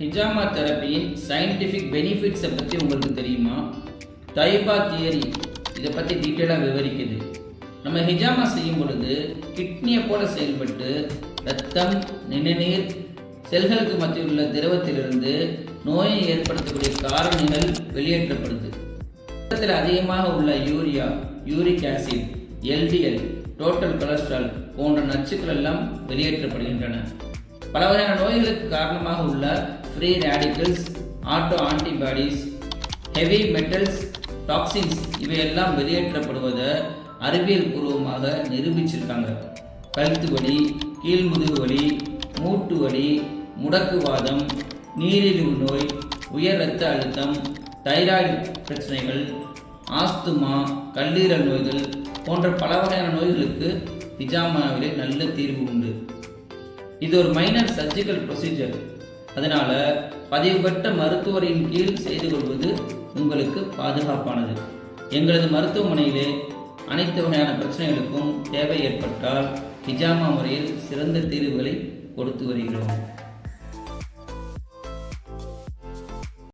ஹிஜாமா தெரப்பியின் scientific பெனிஃபிட்ஸை பற்றி உங்களுக்கு தெரியுமா? தைபா தியரி இதை பற்றி டீட்டெயிலாக விவரிக்குது. நம்ம ஹிஜாமா செய்யும் பொழுது கிட்னியை போல செயல்பட்டு ரத்தம் நிணநீர் செல்களுக்கு மத்தியில் உள்ள திரவத்திலிருந்து நோயை ஏற்படுத்தக்கூடிய காரணிகள் வெளியேற்றப்படுது. ரத்தத்தில் அதிகமாக உள்ள urea uric acid LDL total cholesterol போன்ற நச்சுக்கள் எல்லாம் வெளியேற்றப்படுகின்றன. பல வகையான நோய்களுக்கு காரணமாக உள்ள free radicals auto antibodies heavy metals toxins இவையெல்லாம் வெளியேற்றப்படுவதை அறிவியல் பூர்வமாக நிரூபிச்சிருக்காங்க. கழுத்து வலி கீழ்முதுகு வலி மூட்டு வலி முடக்குவாதம் நீரிழிவு நோய் உயர் இரத்த அழுத்தம் தைராய்டு பிரச்சனைகள் ஆஸ்துமா கல்லீரல் நோய்கள் போன்ற பல வகையான நோய்களுக்கு பிஜாமாவிலே நல்ல தீர்வு இது ஒரு மைனர் சர்ஜிக்கல் ப்ரொசீஜர் அதனால் பதிவு பெற்ற மருத்துவரின் கீழ் செய்து கொள்வது உங்களுக்கு பாதுகாப்பானது. எங்களது மருத்துவமனையிலே அனைத்து வகையான பிரச்சனைகளுக்கும் தேவை ஏற்பட்டால் ஹிஜாமா முறையில் சிறந்த தீர்வுகளை கொடுத்து வருகிறோம்.